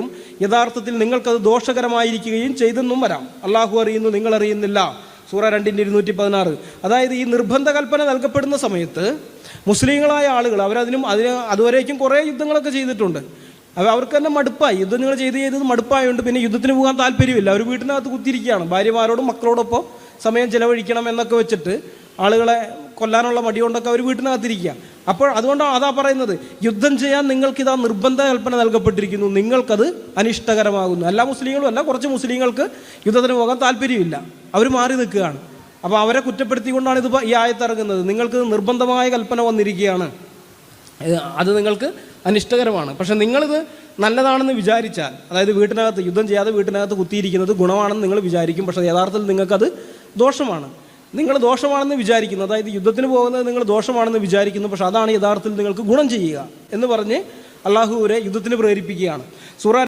വരുമ്പോഴേക്കും യഥാർത്ഥത്തിൽ നിങ്ങൾക്കത് ദോഷകരമായിരിക്കുകയും ചെയ്തെന്നും വരാം. അള്ളാഹു അറിയുന്നു നിങ്ങൾ അറിയുന്നില്ല. സൂറ രണ്ടിന്റെ ഇരുന്നൂറ്റി പതിനാറ് അതായത് ഈ നിർബന്ധ കൽപ്പന നൽകപ്പെടുന്ന സമയത്ത് മുസ്ലിങ്ങളായ ആളുകൾ അവരതിനും അതിന് അതുവരേക്കും കുറേ യുദ്ധങ്ങളൊക്കെ ചെയ്തിട്ടുണ്ട്. അവ അവർക്ക് തന്നെ മടുപ്പായി. യുദ്ധം നിങ്ങൾ ചെയ്ത് ചെയ്തത് മടുപ്പായതുകൊണ്ട് പിന്നെ യുദ്ധത്തിന് പോകാൻ താല്പര്യമില്ല. അവർ വീട്ടിനകത്ത് കുത്തിയിരിക്കുകയാണ്. ഭാര്യമാരോടും മക്കളോടൊപ്പം സമയം ചിലവഴിക്കണം എന്നൊക്കെ വെച്ചിട്ട് ആളുകളെ കൊല്ലാനുള്ള മടി കൊണ്ടൊക്കെ അവർ വീട്ടിനകത്തിരിക്കുക അപ്പോൾ അതുകൊണ്ടാണ് അതാ പറയുന്നത് യുദ്ധം ചെയ്യാൻ നിങ്ങൾക്കിതാ നിർബന്ധ കൽപ്പന നൽകപ്പെട്ടിരിക്കുന്നു. നിങ്ങൾക്കത് അനിഷ്ടകരമാകുന്നു. എല്ലാ മുസ്ലിങ്ങളും അല്ല കുറച്ച് മുസ്ലിങ്ങൾക്ക് യുദ്ധത്തിന് പോകാൻ താല്പര്യമില്ല. അവർ മാറി നിൽക്കുകയാണ്. അപ്പോൾ അവരെ കുറ്റപ്പെടുത്തിക്കൊണ്ടാണ് ഇത് ഈ ആയത്തിറങ്ങുന്നത് നിങ്ങൾക്ക് നിർബന്ധമായ കൽപ്പന വന്നിരിക്കുകയാണ്. അത് നിങ്ങൾക്ക് അനിഷ്ടകരമാണ്. പക്ഷെ നിങ്ങളിത് നല്ലതാണെന്ന് വിചാരിച്ചാൽ അതായത് വീട്ടിനകത്ത് യുദ്ധം ചെയ്യാതെ വീട്ടിനകത്ത് കുത്തിയിരിക്കുന്നത് ഗുണമാണെന്ന് നിങ്ങൾ വിചാരിക്കും. പക്ഷേ യഥാർത്ഥത്തിൽ നിങ്ങൾക്കത് ദോഷമാണ്. നിങ്ങൾ ദോഷമാണെന്ന് വിചാരിക്കുന്നു. അതായത് യുദ്ധത്തിന് പോകുന്നത് നിങ്ങൾ ദോഷമാണെന്ന് വിചാരിക്കുന്നു. പക്ഷെ അതാണ് യഥാർത്ഥത്തിൽ നിങ്ങൾക്ക് ഗുണം ചെയ്യുക എന്ന് പറഞ്ഞ് അള്ളാഹുവിനെ യുദ്ധത്തിന് പ്രേരിപ്പിക്കുകയാണ്. സൂറ